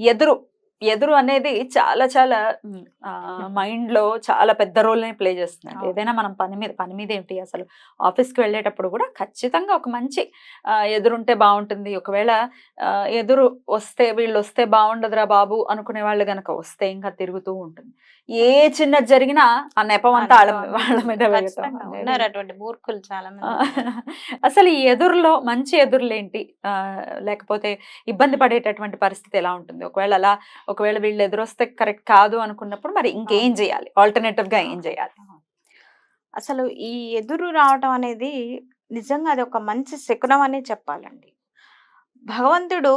ఎదురు ఎదురు అనేది చాలా చాలా మైండ్లో చాలా పెద్ద రోల్ని ప్లే చేస్తుంది అవును. ఏదైనా మనం పని మీద పని మీద ఏంటి అసలు? ఆఫీస్కి వెళ్ళేటప్పుడు కూడా ఖచ్చితంగా ఒక మంచి ఆ, ఎదురుంటే బాగుంటుంది ఒకవేళ ఆ, ఎదురు వస్తే వీళ్ళు వస్తే బాగుండదురా బాబు అనుకునే వాళ్ళు గనక వస్తే ఇంకా తిరుగుతూ ఉంటుంది. ఏ చిన్నది జరిగినా ఆ నెపం అంతా వాళ్ళ మీద అటువంటి మూర్ఖులు చాలా అసలు ఈ ఎదురులో మంచి ఎదురులేంటి? ఆ, లేకపోతే ఇబ్బంది పడేటటువంటి పరిస్థితి ఎలా ఉంటుంది? ఒకవేళ అలా ఒకవేళ వీళ్ళు ఎదురొస్తే కరెక్ట్ కాదు అనుకున్నప్పుడు మరి ఇంకేం చేయాలి? ఆల్టర్నేటివ్గా ఏం చేయాలి? అసలు ఈ ఎదురు రావటం అనేది నిజంగా అది ఒక మంచి శకునం అనే చెప్పాలండి. భగవంతుడు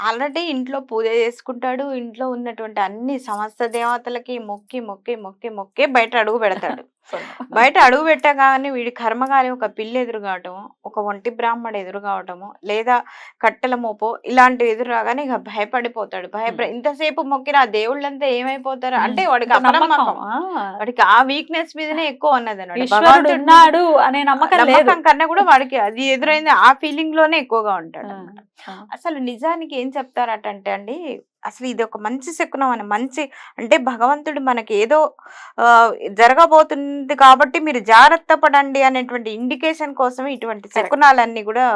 ఆల్రెడీ ఇంట్లో పూజ చేసుకుంటాడు. ఇంట్లో ఉన్నటువంటి అన్ని సమస్త దేవతలకి మొక్కి మొక్కి మొక్కి మొక్కి బయట అడుగు పెడతాడు. బయట అడుగు పెట్టగానే వీడి కర్మగాలి ఒక పిల్లి ఎదురు కావటము ఒక ఒంటి బ్రాహ్మడు ఎదురు కావటము లేదా కట్టెల మోపో ఇలాంటివి ఎదురు రాగానే ఇక భయపడిపోతాడు. భయపడ ఇంతసేపు మొక్కిన ఆ దేవుళ్ళంతా ఏమైపోతారు? అంటే వాడికి అపనమ్మకం. వాడికి ఆ వీక్నెస్ మీదనే ఎక్కువ ఉన్నది ఉన్నాడు అనే నమ్మకం కన్నా కూడా వాడికి అది ఎదురైంది ఆ ఫీలింగ్లోనే ఎక్కువగా ఉంటాడు. అసలు నిజానికి ఏం చెప్తారటంటే అండి అసలు ఇది ఒక మంచి శకునం అని మంచి అంటే భగవంతుడు మనకి ఏదో జరగబోతుంది కాబట్టి మీరు జాగ్రత్త పడండి అనేటువంటి ఇండికేషన్ కోసం ఇటువంటి శకునాలన్నీ కూడా.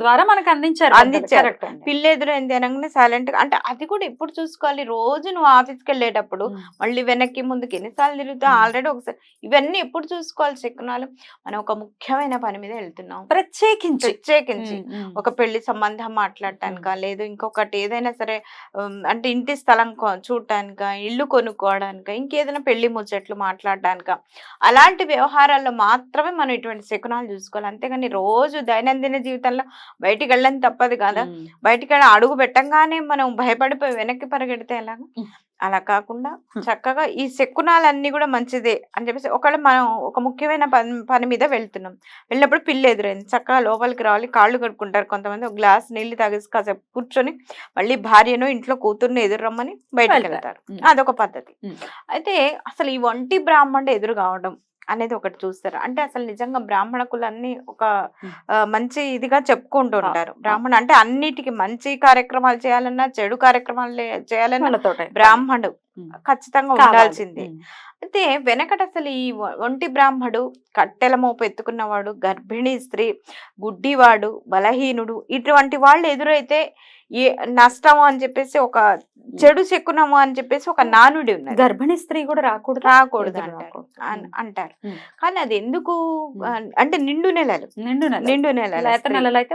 ద్వారా మనకు అందించారు అందించారు. Correct అండి. పిల్లి ఎదురైంది అనగానే సైలెంట్గా అంటే అది కూడా ఎప్పుడు చూసుకోవాలి రోజు నువ్వు ఆఫీస్కి వెళ్ళేటప్పుడు. మళ్ళీ వెనక్కి ముందుకి ఎన్నిసార్లు తిరుగుతావు మ్మ్. ఆల్రెడీ ఒకసారి ఇవన్నీ ఎప్పుడు చూసుకోవాలి శకునాలు మనం ఒక ముఖ్యమైన పని మీద వెళ్తున్నాం ప్రత్యేకించి ప్రత్యేకించి. ఒక పెళ్ళి సంబంధం మాట్లాడటానిక లేదు ఇంకొకటి ఏదైనా సరే అంటే ఇంటి స్థలం చూడటానిక ఇల్లు కొనుక్కోవడానిక ఇంకేదైనా పెళ్ళి ముచ్చట్లు మాట్లాడటానిక అలాంటి వ్యవహారాల్లో మాత్రమే మనం ఇటువంటి శకునాలు చూసుకోవాలి అంతేగాని రోజు దైనందిన జీవితంలో బయటికి వెళ్ళని తప్పదు కదా. బయటికి వెళ్ళి అడుగు పెట్టంగానే మనం భయపడిపోయి వెనక్కి పరిగెడితే ఎలాగా. అలా కాకుండా. చక్కగా ఈ శకునాలన్నీ కూడా మంచిదే అని చెప్పేసి ఒకవేళ మనం ఒక ముఖ్యమైన పని పని మీద వెళ్తున్నాం. వెళ్ళినప్పుడు పిల్లి ఎదురైంది. చక్కగా లోపలికి రావాలి. కాళ్ళు కడుక్కుంటారు కొంతమంది. ఒక గ్లాస్ నీళ్ళు తాగేసి కాసేపు కూర్చొని మళ్ళీ భార్యను ఇంట్లో కూతుర్ని ఎదురు రమ్మని బయటకు వెళ్తారు. అదొక పద్ధతి. అయితే అసలు ఈ ఒంటి బ్రాహ్మణుడు ఎదురు కావడం అనేది ఒకటి చూస్తారు అంటే అసలు నిజంగా బ్రాహ్మణ కులాన్ని ఒక మంచి ఇదిగా చెప్పుకుంటూ ఆ, ఉంటారు ఆ. బ్రాహ్మణ అంటే అన్నిటికీ మంచి కార్యక్రమాలు చేయాలన్నా చెడు కార్యక్రమాలు చేయాలన్నా. బ్రాహ్మణుడు. ఖచ్చితంగా. ఉండాల్సిందే. అయితే వెనకట అసలు ఈ ఒంటి బ్రాహ్మడు కట్టెల మోపు ఎత్తుకున్నవాడు గర్భిణీ స్త్రీ గుడ్డివాడు బలహీనుడు ఇటువంటి వాళ్ళు ఎదురైతే ఏ నష్టము అని చెప్పేసి ఒక చెడు శకునము అని చెప్పేసి ఒక నానుడి ఉన్నది. గర్భిణీ స్త్రీ కూడా రాకూడదు రాకూడదు అంటారు. కానీ అది ఎందుకు అంటే నిండు నెలలు. నిండు నెల నిండు నెలలు. నెలలు అయితే.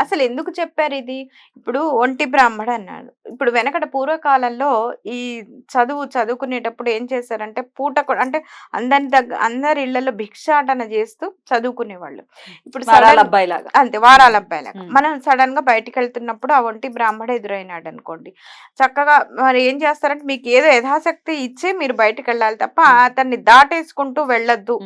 అసలు ఎందుకు చెప్పారు ఇది? ఇప్పుడు ఒంటి బ్రాహ్మడు అన్నాడు. ఇప్పుడు వెనకట పూర్వకాలంలో ఈ చదువు చదువుకునేటప్పుడు ఏం చేశారంటే పూట అంటే అందరి దగ్గర అందరి ఇళ్ళలో భిక్షాటన చేస్తూ చదువుకునేవాళ్ళు. ఇప్పుడు వారాల sudden- అబ్బాయి లాగా అంతే వారాల అబ్బాయిలాగా. మనం సడన్గా బయటికి వెళ్తున్నప్పుడు ఆ ఒంటి బ్రాహ్మడు ఎదురైనాడు అనుకోండి చక్కగా మరి ఏం చేస్తారంటే మీకు ఏదో యథాశక్తి ఇచ్చే మీరు బయటికి వెళ్ళాలి తప్ప. అతన్ని దాటేసుకుంటూ వెళ్ళొద్దు.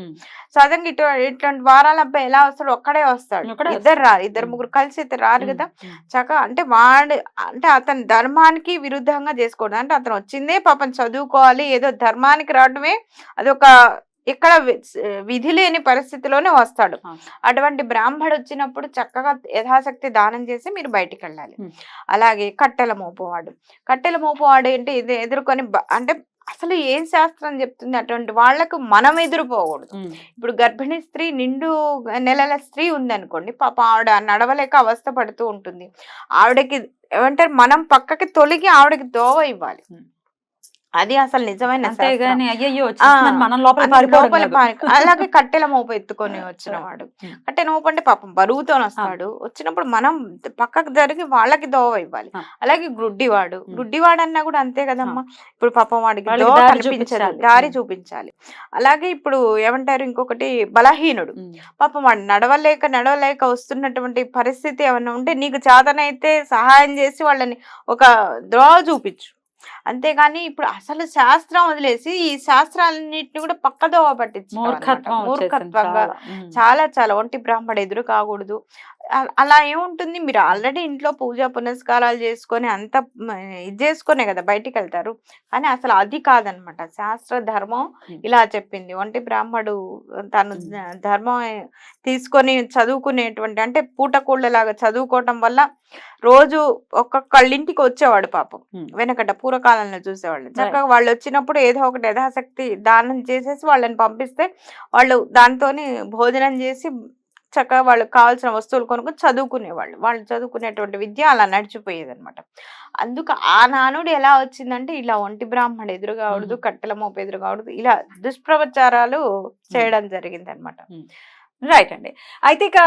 సడన్ ఇటు ఇట్లాంటి వారాల అబ్బాయి ఎలా వస్తాడు ఒక్కడే వస్తాడు ఇద్దరు. రారు ఇద్దరు. ముగ్గురు కలిసి అయితే రారు. కదా. చక్కగా అంటే వాడు అంటే అతని ధర్మానికి విరుద్ధంగా చేసుకోవడం అంటే అతను వచ్చిందే పాపం చదువుకోవాలి ఏదో ధర్మానికి రావడమే అదొక ఇక్కడ విధి లేని పరిస్థితిలోనే వస్తాడు. అటువంటి బ్రాహ్మడు వచ్చినప్పుడు చక్కగా యథాశక్తి దానం చేసి మీరు బయటికి వెళ్ళాలి. అలాగే కట్టెల మోపువాడు కట్టెల మోపువాడు ఏంటి ఇది ఎదుర్కొని అంటే అసలు ఏం శాస్త్రం చెప్తుంది అటువంటి వాళ్ళకు మనం ఎదురుపోకూడదు. ఇప్పుడు గర్భిణీ స్త్రీ నిండు నెలల స్త్రీ ఉందనుకోండి పాప ఆవిడ నడవలేక అవస్థ పడుతూ ఉంటుంది ఆవిడకి ఏమంటారు మనం పక్కకి తొలగి ఆవిడకి దోవ ఇవ్వాలి. అది అసలు నిజమైన అలాగే కట్టెల మోపు ఎత్తుకొని వచ్చిన వాడు. కట్టెల మోపు అంటే పాపం బరువుతో వస్తాడు. వచ్చినప్పుడు మనం పక్కకు జరిగి వాళ్ళకి దోవ ఇవ్వాలి. అలాగే గుడ్డివాడు. గుడ్డివాడు అన్నా కూడా అంతే కదమ్మా. ఇప్పుడు పాపం వాడికి దోవ కనిపించదు. చూపించాలి. దారి. చూపించాలి. అలాగే ఇప్పుడు ఏమంటారు ఇంకొకటి? బలహీనుడు. పాపం వాడు నడవలేక నడవలేక వస్తున్నటువంటి పరిస్థితి ఏమైనా ఉంటే నీకు చేతనైతే సహాయం చేసి వాళ్ళని ఒక ద్రోవ చూపించు. అంతేగాని ఇప్పుడు అసలు శాస్త్రం వదిలేసి ఈ శాస్త్రాలన్నింటినీ కూడా పక్కదోవ పట్టించు మూర్ఖత్వంగా చాలా. చాలా ఒంటి బ్రాహ్మడు ఎదురు కాకూడదు. అలా ఏముంటుంది? మీరు ఆల్రెడీ ఇంట్లో పూజ పునస్కారాలు చేసుకొని అంత ఇది చేసుకునే కదా బయటికి వెళ్తారు. కానీ అసలు అది కాదనమాట శాస్త్ర ధర్మం. ఇలా చెప్పింది. ఒంటి బ్రాహ్మడు తను ధర్మం తీసుకొని చదువుకునేటువంటి అంటే పూటకూళ్ళలాగా చదువుకోవటం వల్ల రోజు ఒక్కొక్కళ్ళింటికి వచ్చేవాడు పాపం. వెనకట పూర్వకాలంలో చూసేవాళ్ళు. చక్కగా వాళ్ళు వచ్చినప్పుడు ఏదో ఒకటి యథాశక్తి దానం చేసేసి వాళ్ళని పంపిస్తే వాళ్ళు దాంతోని భోజనం చేసి చక్కగా వాళ్ళకి కావాల్సిన వస్తువులు కొనుక్కొని చదువుకునేవాళ్ళు. వాళ్ళు చదువుకునేటువంటి విద్య అలా నడిచిపోయేది అనమాట అందుకు ఆ నానుడు ఎలా వచ్చిందంటే ఇలా ఒంటి బ్రాహ్మడు ఎదురు కావడదు కట్టెల మోపు ఎదురు కావడదు ఇలా దుష్ప్రచారాలు చేయడం జరిగింది అనమాట రైట్ అండి. అయితే ఇక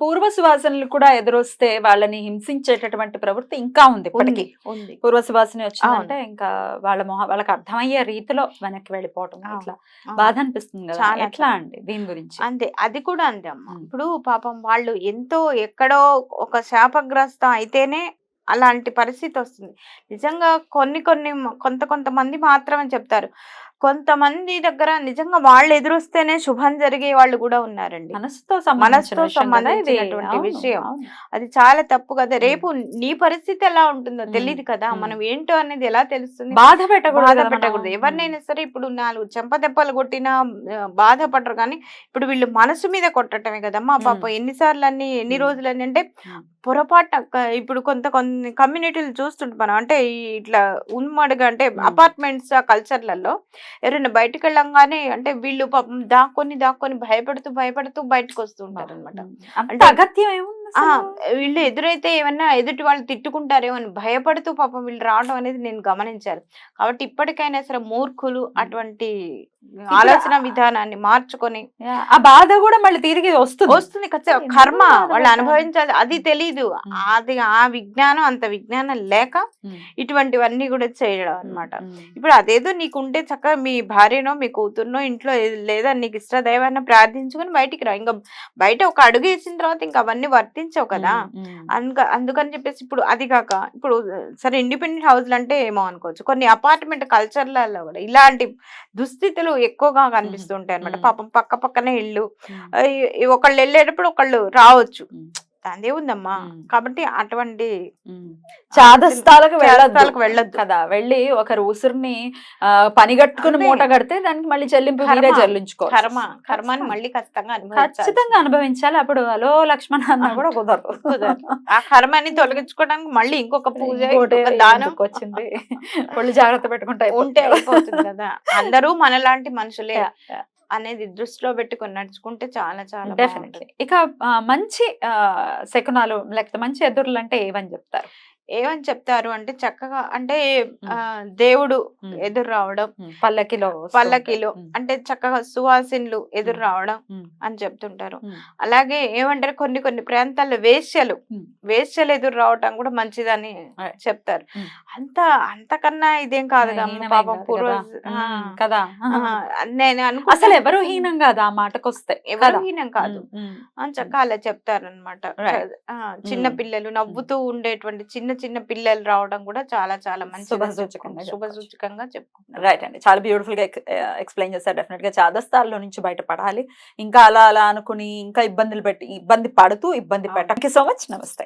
పూర్వ సువాసనలు కూడా ఎదురొస్తే వాళ్ళని హింసించేటటువంటి ప్రవృత్తి ఇంకా ఉంది ఇప్పటికీ. ఉంది పూర్వ సువాసన వచ్చిందంటే ఇంకా వాళ్ళ మొహ వాళ్ళకి అర్థమయ్యే రీతిలో వెనక్కి వెళ్ళిపోవటం అవును. బాధ అనిపిస్తుంది కదా. ఎట్లా. అండి దీని గురించి? అంతే అది కూడా అంతే అమ్మ. ఇప్పుడు పాపం వాళ్ళు ఎంతో ఎక్కడో ఒక శాపగ్రస్తం అయితేనే అలాంటి పరిస్థితి వస్తుంది. నిజంగా కొన్ని కొన్ని కొంత కొంతమంది మాత్రమే చెప్తారు. కొంతమంది దగ్గర నిజంగా వాళ్ళు ఎదురొస్తేనే శుభం జరిగే వాళ్ళు కూడా ఉన్నారండి మనసుతో మనసుతో. సంబంధించినటువంటి విషయం. అది చాలా తప్పు కదా. రేపు నీ పరిస్థితి ఎలా ఉంటుందో. తెలియదు కదా. మనం ఏంటో అనేది ఎలా తెలుస్తుంది బాధ పెట్టకూడదు బాధ. పెట్టకూడదు ఎవరినైనా సరే ఇప్పుడు నాలుగు చెంపదెబ్బలు కొట్టినా బాధపడరు కానీ ఇప్పుడు వీళ్ళు మనసు మీద కొట్టటమే కదమ్మా పాప ఎన్నిసార్లు అన్ని ఎన్ని ఉమ్. రోజులని అంటే. పొరపాటు ఇప్పుడు కొంత కొన్ని కమ్యూనిటీలు చూస్తుంటాం మనం అంటే ఇట్లా ఉన్మడుగా అంటే. అపార్ట్మెంట్స్ ఆ కల్చర్లలో ఎవరైనా బయటకు వెళ్ళంగానే అంటే వీళ్ళు పాపం దాక్కొని దాక్కొని భయపడుతూ భయపడుతూ బయటకు వస్తుంటారు అనమాట అంటే- అగత్యం ఏముంది? వీళ్ళు ఎదురైతే ఏమన్నా ఎదుటి వాళ్ళు తిట్టుకుంటారేమో అని భయపడుతూ పాపం వీళ్ళు రావడం అనేది నేను గమనించాను. కాబట్టి ఇప్పటికైనా సరే మూర్ఖులు అటువంటి ఆలోచన విధానాన్ని మార్చుకొని ఆ బాధ కూడా మళ్ళీ తిరిగి వస్తుంది. వస్తుంది ఖచ్చితంగా. కర్మ? వాళ్ళు అనుభవించాలి. అది తెలీదు. అది ఆ విజ్ఞానం అంత విజ్ఞానం లేక. ఇటువంటివన్నీ కూడా చేయడం అన్నమాట. ఉమ్. ఇప్పుడు అదేదో నీకుంటే చక్కగా మీ భార్యనో మీ కూతుర్నో ఇంట్లో లేదా నీకు ఇష్ట దైవాన్ని ప్రార్థించుకొని బయటికి రా. ఇంకా బయట ఒక అడుగు వేసిన తర్వాత ఇంకా అవన్నీ వర్తించవు కదా! అందుకని చెప్పేసి ఇప్పుడు అది కాక ఇప్పుడు సరే ఇండిపెండెంట్ హౌస్లు అంటే ఏమో అనుకోవచ్చు. కొన్ని అపార్ట్మెంట్ కల్చర్లలో కూడా ఇలాంటి దుస్థితులు ఎక్కువగా కనిపిస్తుంటాయి అనమాట. పాపం పక్క పక్కనే ఈ ఒకళ్ళు వెళ్ళేటప్పుడు ఒకళ్ళు రావచ్చు. అదే ఉందమ్మా మ్మ్. కాబట్టి అటువంటి. చాదస్తాలకు వెళ్ళొద్దు వెళ్ళొద్దు. కదా వెళ్ళి ఒకరు ఉసురుని పనిగట్టుకుని. మూట కడితే దానికి మళ్ళీ చెల్లింపు మీరే. చెల్లించుకో కర్మ కర్మాన్ని మళ్ళీ ఖచ్చితంగా ఖచ్చితంగా అనుభవించాలి అప్పుడు హలో లక్ష్మణ అన్న కూడా కుదరదు. ఆ కర్మాన్ని తొలగించుకోవడానికి మళ్ళీ ఇంకొక పూజ దానం వచ్చింది ఒళ్ళు జాగ్రత్త పెట్టుకుంటే ఉంటే అయిపోతుంది కదా అందరూ మనలాంటి మనుషులే. అనేది దృష్టిలో పెట్టుకొని నడుచుకుంటే చాలా చాలా డెఫినెట్లీ. ఇక మంచి ఆ, శకునాలు లేకపోతే మంచి ఎదురులు అంటే ఏవని చెప్తారు? ఏమని చెప్తారు అంటే చక్కగా అంటే ఆ, దేవుడు. ఎదురు రావడం పల్లకిలో వస్తూ పల్లకిలో ఉంటాయి. అంటే చక్కగా సువాసిన్లు ఎదురు. రావడం ఉమ్, అని చెప్తుంటారు ఉమ్, అలాగే ఏమంటారు కొన్ని కొన్ని ప్రాంతాల్లో వేశ్యలు. వేశ్యలు ఎదురు రావటం కూడా మంచిదని Right. చెప్తారు. అంత అంతకన్నా ఇదేం కాదు కదా హీనమేం పాపం కాదు పూర్వ కదా. ఉమ్, కదా ఆ, నేను అనుకుంటా అసలు ఎవరు హీనం కాదు ఆ మాటకొస్తే ఎవరు కదా? హీనం కాదు. అని చక్కగా అలా చెప్తారనమాట Right. చిన్న. పిల్లలు నవ్వుతూ ఉండేటువంటి చిన్న చిన్న పిల్లలు రావడం కూడా చాలా చాలా మంచి శుభసూచకంగా శుభ చెప్పుకోవచ్చు. సూచకంగా చెప్పుకుంటారు. రైట్ అండి. చాలా బ్యూటిఫుల్గా ఎక్స్ప్లెయిన్ చేశారు. డెఫినెట్గా చాదస్తాల్లో నుంచి బయటపడాలి. ఇంకా అలా అలా అనుకుని ఇంకా ఇబ్బందులు పెట్టి ఇబ్బంది పడుతూ ఇబ్బంది అవును. పెట్ట సో మచ్ నమస్తే.